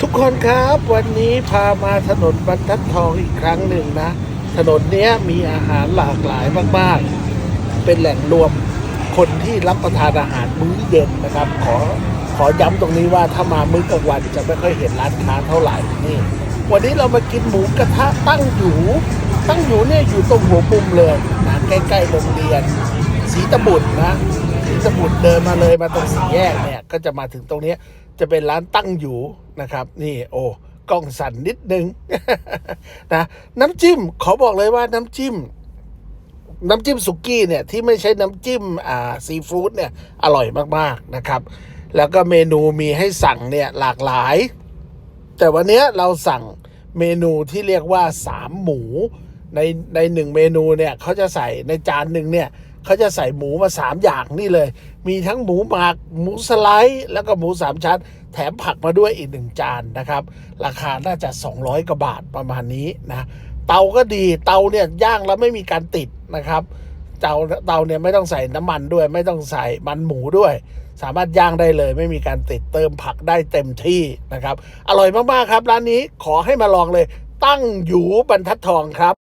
ทุกคนครับวันนี้พามาถนนบรรทัดทองอีกครั้งหนึ่งนะ ถนนเนี้ยมีอาหารหลากหลายมากๆ เป็นแหล่งรวมคนที่รับประทานอาหารมื้อเย็นนะครับ ขอขอย้ำตรงนี้ว่าถ้ามามื้อกลางวันจะไม่ค่อยเห็นร้านค้าเท่าไหร่นี่ วันนี้เรามากินหมูกระทะตั้งอยู่ ตั้งอยู่เนี่ยอยู่ตรงหัวมุมเลยนะใกล้ๆโรงเรียนศรีตะบุตรนะศรีตะบุตรเดินมาเลยมาตรงสี่แยกเนี่ยก็จะมาถึงตรงนี้ จะเป็นร้านตั้งอยู่นะครับ นี่โอ้กล้องสั่นนิดนึงนะน้ำจิ้มขอบอกเลยว่าน้ำจิ้ม น้ำจิ้มสุกี้เนี่ยที่ไม่ใช่น้ำจิ้มอ่าซีฟู้ดเนี่ยอร่อยมากๆนะครับ แล้วก็เมนูมีให้สั่งเนี่ยหลากหลาย แต่วันเนี้ยเราสั่งเมนูที่เรียกว่าสามหมูในในหนึ่งเมนูเนี่ยเขาจะใส่ในจานหนึ่งเนี่ย เขาจะใส่หมูมาสามอย่างนี่เลย มีทั้งหมูหมักหมูสไลด์แล้วก็หมูสามชั้น แถมผักมาด้วยอีกหนึ่งจานนะครับ ราคาน่าจะ 200กว่าบาทประมาณนี้นะเตาก็ดีเตาเนี่ยย่างแล้วไม่มีการติดนะครับเตาเตาเนี่ยไม่ต้องใส่น้ำมันด้วย ไม่ต้องใส่มันหมูด้วย สามารถย่างได้เลย ไม่มีการติดเติมผักได้เต็มที่นะครับ อร่อยมากๆครับ ร้านนี้ขอให้มาลองเลย ตั้งอยู่บรรทัดทองครับ